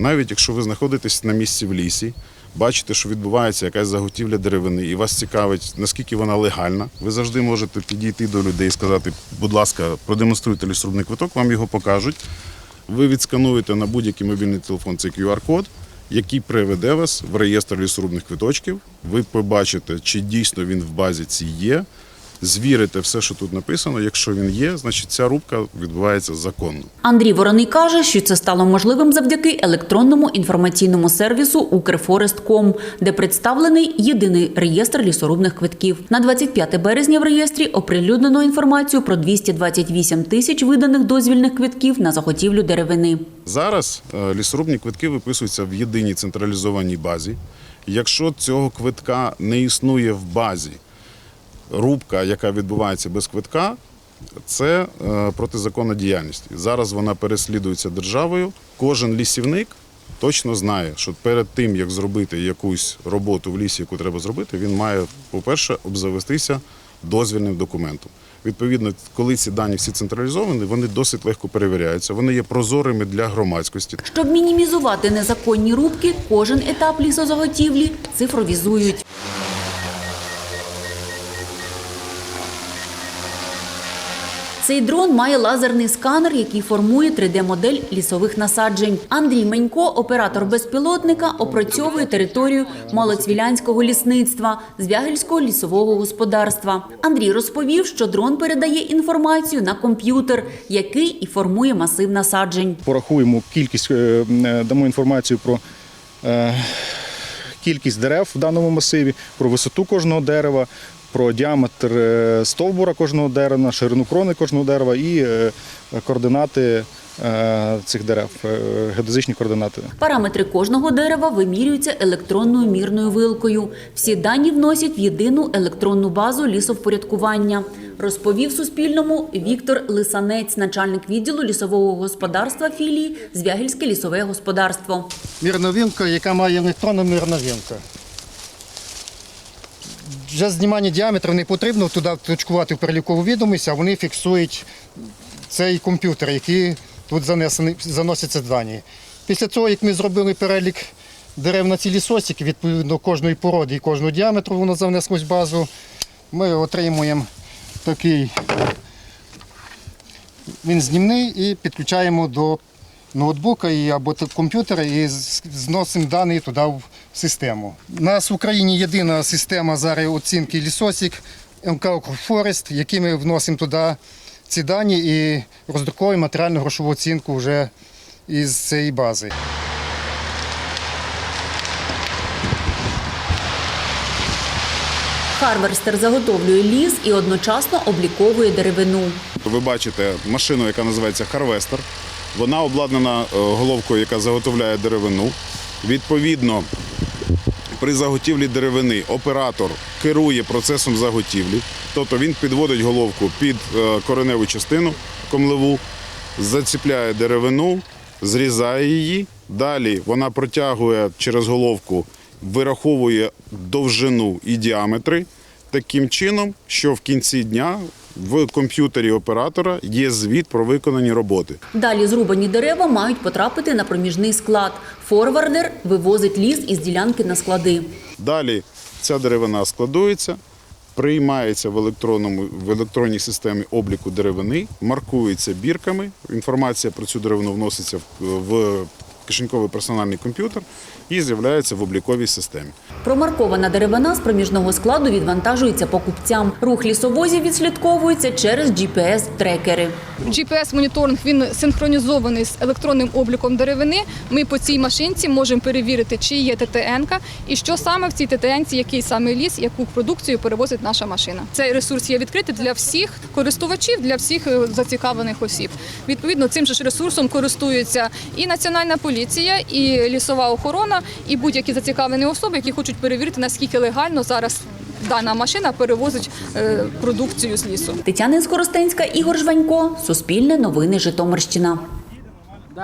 Навіть якщо ви знаходитесь на місці в лісі, бачите, що відбувається якась заготівля деревини, і вас цікавить, наскільки вона легальна, ви завжди можете підійти до людей і сказати, будь ласка, продемонструйте лісорубний квиток, вам його покажуть. Ви відскануєте на будь-який мобільний телефон цей QR-код, який приведе вас в реєстр лісорубних квиточків. Ви побачите, чи дійсно він в базі цій є. Звірите все, що тут написано. Якщо він є, значить ця рубка відбувається законно. Андрій Вороний каже, що це стало можливим завдяки електронному інформаційному сервісу Укрфорест.ком, де представлений єдиний реєстр лісорубних квитків. На 25 березня в реєстрі оприлюднено інформацію про 228 тисяч виданих дозвільних квитків на заготівлю деревини. Зараз е, лісорубні квитки виписуються в єдиній централізованій базі. Якщо цього квитка не існує в базі, рубка, яка відбувається без квитка, це е, протизаконна діяльність. Зараз вона переслідується державою. Кожен лісівник точно знає, що перед тим, як зробити якусь роботу в лісі, яку треба зробити, він має, по-перше, обзавестися дозвільним документом. Відповідно, коли ці дані всі централізовані, вони досить легко перевіряються. Вони є прозорими для громадськості. Щоб мінімізувати незаконні рубки, кожен етап лісозаготівлі цифровізують. Цей дрон має лазерний сканер, який формує 3D-модель лісових насаджень. Андрій Менько, оператор безпілотника, опрацьовує територію малоцвілянського лісництва Звягельського лісового господарства. Андрій розповів, що дрон передає інформацію на комп'ютер, який і формує масив насаджень. порахуємо кількість, е, е, дамо інформацію про е, кількість дерев в даному масиві, про висоту кожного дерева, про діаметр е, стовбура кожного дерева, ширину крони кожного дерева і е, координати е, цих дерев, геодезичні координати. Параметри кожного дерева вимірюються електронною мірною вилкою. Всі дані вносять в єдину електронну базу лісовпорядкування. Розповів Суспільному Віктор Лисанець, начальник відділу лісового господарства філії Звягільське лісове господарство. мірновілка, яка має електронну мірновілку. Для знімання діаметрів не потрібно туди точкувати в перелікову відомість, а вони фіксують цей комп'ютер, який тут занесений, заносяться дані. Після того, як ми зробили перелік дерев на цілі сосіки, відповідно кожної породи і кожного діаметру воно занеслось в базу, ми отримуємо такий він знімний і підключаємо до ноутбука або комп'ютера і зносимо дані туди в систему. У нас в Україні єдина система зараз оцінки лісосік МК Форест, який ми вносимо туди ці дані і роздруковуємо матеріальну грошову оцінку вже із цієї бази. Харверстер заготовлює ліс і одночасно обліковує деревину. Ви бачите машину, яка називається Харвестер. Вона обладнана е, головкою, яка заготовляє деревину. Відповідно, при заготівлі деревини оператор керує процесом заготівлі, тобто він підводить головку під е, кореневу частину комлеву, заціпляє деревину, зрізає її. Далі вона протягує через головку, вираховує довжину і діаметри таким чином, що в кінці дня в комп'ютері оператора є звіт про виконані роботи. Далі зрубані дерева мають потрапити на проміжний склад. Форвардер вивозить ліс із ділянки на склади. Далі ця деревина складується, приймається в електронному в електронній системі обліку деревини, маркується бірками. Інформація про цю деревину вноситься в, в кишеньковий персональний комп'ютер і з'являється в обліковій системі. Промаркована деревина з проміжного складу відвантажується покупцям. Рух лісовозів відслідковується через GPS-трекери. GPS-моніторинг він синхронізований з електронним обліком деревини. Ми по цій машинці можемо перевірити, чи є ТТН і що саме в цій ТТН, який саме ліс, яку продукцію перевозить наша машина. Цей ресурс є відкритий для всіх користувачів, для всіх е, зацікавлених осіб. Відповідно, цим же ж ресурсом користуються і національна поліція, і лісова охорона, і будь-які зацікавлені особи, які хочуть перевірити, наскільки легально зараз дана машина перевозить е, продукцію з лісу. Тетяна Скоростенська, Ігор Жванько, Суспільне новини Житомирщина.